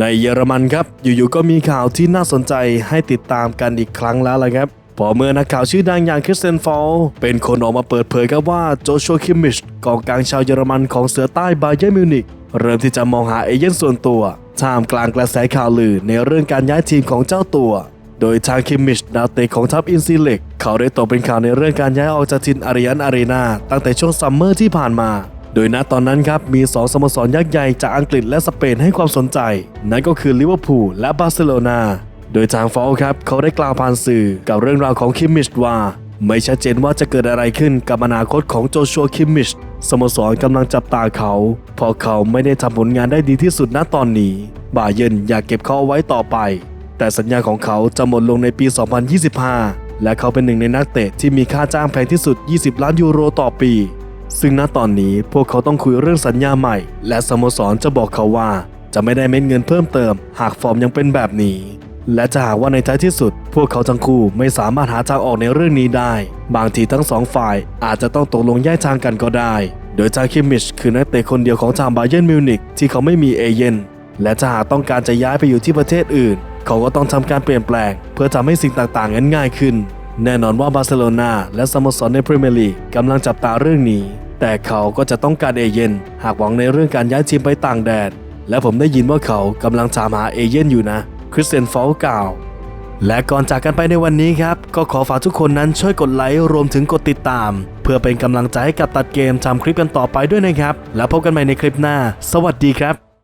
ในเยอรมันครับอยู่ๆก็มีข่าวที่น่าสนใจให้ติดตามกันอีกครั้งแล้วละครับพอเมื่อนักข่าวชื่อดังอย่างคริสเตนฟอลเป็นคนออกมาเปิดเผยครับว่าโจชัวคิมมิชกองกลางชาวเยอรมันของเสือใต้บาเยร์มิวนิกเริ่มที่จะมองหาเอเย่นส่วนตัวท่ามกลางกระแสข่าวลือในเรื่องการย้ายทีมของเจ้าตัว โดยทางคิมมิชดาวเตะของทัพอินซีเล็กเขาได้ตกเป็นข่าวในเรื่องการย้ายออกจากทีมอาริยันอารีนาตั้งแต่ช่วงซัมเมอร์ที่ผ่านมา โดยณตอนนั้นครับมี 2 สโมสรยักษ์ใหญ่จากอังกฤษและสเปนให้ความสนใจ นั่นก็คือลิเวอร์พูลและบาร์เซโลนา โดยทางฟอลครับเขาได้กล่าวผ่านสื่อกับเรื่องราวของคิมมิชว่า ไม่ชัดเจนว่าจะเกิดอะไรขึ้นกับอนาคตของโจชัวคิมมิชสโมสรกำลังจับตาเขาเพราะเขาไม่ได้ทำผลงานได้ดีที่สุดณตอนนี้ บาเยิร์นอยากเก็บเขาไว้ต่อไป แต่สัญญาของเขาจะหมดลงในปี 2025 และเขาเป็นหนึ่งในนักเตะที่มีค่าจ้างแพงที่สุด 20 ล้านยูโรต่อปี ซึ่งณตอนนี้พวกเขาต้องคุยเรื่องสัญญาใหม่ และสโมสรจะบอกเขาว่า จะไม่ได้เม็ดเงินเพิ่มเติม หากฟอร์มยังเป็นแบบนี้ และจะหากว่าในท้ายที่สุด พวกเขาทั้งคู่ไม่สามารถหาทางออกในเรื่องนี้ได้ บางทีทั้งสองฝ่ายอาจจะต้องตกลงแยกทางกันก็ได้ โดยจาคิมมิชคือนักเตะคนเดียวของทางบาเยิร์นมิวนิกที่เขาไม่มีเอเย่นและถ้าหากต้องการจะย้ายไปอยู่ที่ประเทศอื่น เขาก็ต้องทำการเปลี่ยนแปลง เพื่อทำให้สิ่งต่างๆนั้นง่ายขึ้น แน่นอนว่าบาร์เซโลนาและสโมสรในพรีเมียร์ลีกกำลังจับตาเรื่องนี้ แต่เขาก็จะต้องการเอเย่นหากหวังในเรื่องการย้ายทีมไปต่างแดนและผมได้ยินว่าเขากำลังถามหาเอเย่นอยู่นะ คริสเตียนฟอลกล่าว และก่อนจากกันไปในวันนี้ครับ ก็ขอฝากทุกคนนั้นช่วยกดไลค์รวมถึงกดติดตาม เพื่อเป็นกำลังใจให้กับตัดเกมทำคลิปกันต่อไปด้วยนะครับ แล้วพบกันใหม่ในคลิปหน้า สวัสดีครับ